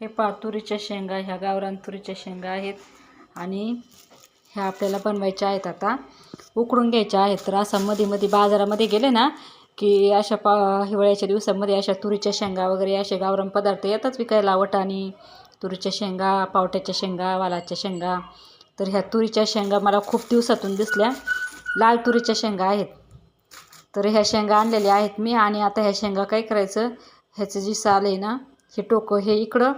हे पा तुरीच्या शेंगा ह्या गावरान तुरीच्या शेंगा आहेत. आणि ह्या आपल्याला बनवायच्या आहेत आता. उकडून घ्यायच्या आहेत. तर असं मध्ये मध्ये बाजारामध्ये गेले ना की अशा पा हिवाळ्याच्या दिवसामध्ये अशा तुरीच्या शेंगा वगैरे असे गावरान पदार्थ येतात विकायला. वटाणी तुरीच्या शेंगा पावट्याच्या शेंगा वालाच्या शेंगा. तर ह्या तुरीच्या शेंगा मला खूप दिवसातून दिसल्या. लाल तुरीच्या शेंगा आहेत. तर ह्या शेंगा आणलेल्या आहेत मी. आणि आता ह्या शेंगा काय करायचं? ह्याचं जी साल आहे ना हे टोकं हे इकडं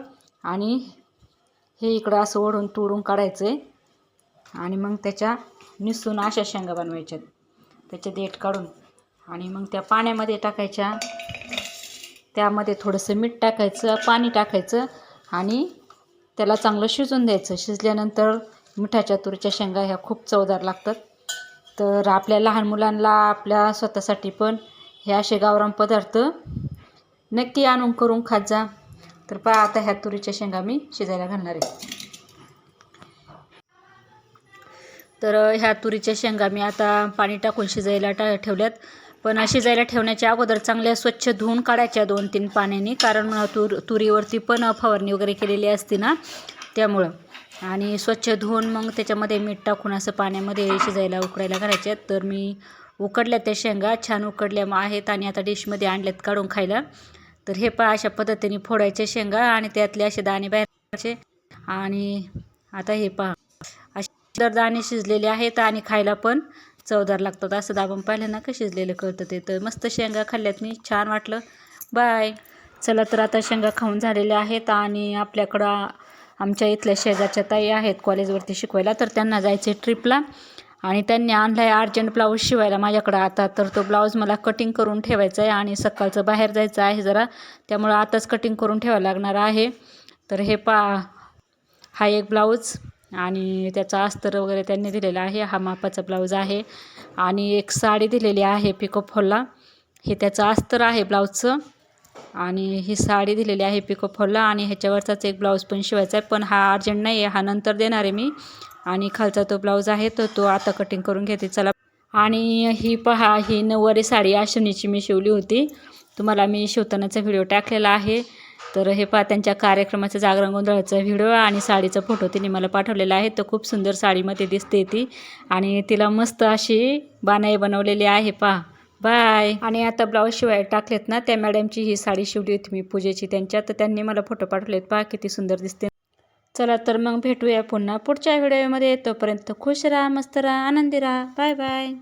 आणि हे इकडं असं ओढून तोडून काढायचं आहे. आणि मग त्याच्या निसून अशा शेंगा बनवायच्यात. त्याचे देठ काढून आणि मग त्या पाण्यामध्ये टाकायच्या. त्यामध्ये थोडंसं मीठ टाकायचं पाणी टाकायचं आणि त्याला चांगलं शिजून द्यायचं. शिजल्यानंतर मिठाच्या तुरीच्या शेंगा ह्या खूप चवदार लागतात. तर आपल्या लहान मुलांना आपल्या स्वतःसाठी पण हे असे गावरान पदार्थ नक्की आणून करून खात जा. तर पहा आता ह्या तुरीच्या शेंगा मी शिजायला घालणार आहे. तर ह्या तुरीच्या शेंगा मी आता पाणी टाकून शिजायला टा ठेवल्यात. पण शिजायला ठेवण्याच्या अगोदर चांगल्या स्वच्छ धुवून काढायच्या दोन तीन पाण्याने. कारण तुर तुरीवरती पण फवारणी वगैरे केलेली असते ना त्यामुळं. आणि स्वच्छ धुवून मग त्याच्यामध्ये मीठ टाकून असं पाण्यामध्ये शिजायला उकडायला घालायचे. तर मी उकडल्या त्या शेंगा छान उकडल्या आहेत आणि आता डिशमध्ये आणल्यात काढून खायला. तर हे पहा अशा पद्धतीने फोडायचे शेंगा आणि त्यातले असे दाणे बाहेरचे. आणि आता हे पहा असे दाणे शिजलेले आहेत आणि खायला पण चवदार लागतात. असं दाबून पाहिलं ना का शिजलेलं कळतं ते. तर मस्त शेंगा खाल्ल्यात. मी छान वाटलं. बाय चला तर आता शेंगा खाऊन झालेल्या आहेत आणि आपल्याकडं आमच्या इथल्या शेजारच्या ताई आहेत कॉलेजवरती शिकवायला तर त्यांना जायचं ट्रिपला आणि त्यांनी आणला आहे अर्जंट ब्लाऊज शिवायला माझ्याकडं आता. तर तो ब्लाऊज मला कटिंग करून ठेवायचा आहे आणि सकाळचं बाहेर जायचं आहे जरा. त्यामुळं आताच कटिंग करून ठेवायला लागणार आहे. तर हे पा हा एक ब्लाऊज आणि त्याचा अस्तर वगैरे त्यांनी दिलेला आहे. हा मापाचा ब्लाऊज आहे. आणि एक साडी दिलेली आहे पिको फॉलला हे त्याचं अस्तर आहे ब्लाऊजचं. आणि ही साडी दिलेली आहे पिको फॉलला आणि ह्याच्यावरचाच एक ब्लाऊज पण शिवायचा आहे पण हा अर्जंट नाही आहे हा नंतर देणार आहे मी. आणि खालचा तो ब्लाऊज आहे तर तो आता कटिंग करून घेते. चला. आणि ही पहा ही नऊवारी साडी आशनीची मी शिवली होती. तुम्हाला मी शिवतानाचा व्हिडिओ टाकलेला आहे. तर हे पहा त्यांच्या कार्यक्रमाचं जागरण गोंधळाचा व्हिडिओ आणि साडीचा फोटो तिने मला पाठवलेला आहे. तर खूप सुंदर साडीमध्ये दिसते ती. आणि तिला मस्त अशी बानाई बनवलेली आहे पहा. बाय आणि आता ब्लाऊज शिवाय टाकलेत ना त्या मॅडमची ही साडी शिवली होती मी पूजेची त्यांच्या. तर त्यांनी मला फोटो पाठवलेत. पहा किती सुंदर दिसते. चला तर मग भेटूया पुन्हा पुढच्या व्हिडिओमध्ये. तोपर्यंत खुश राहा मस्त राहा आनंदी राहा. Bye bye.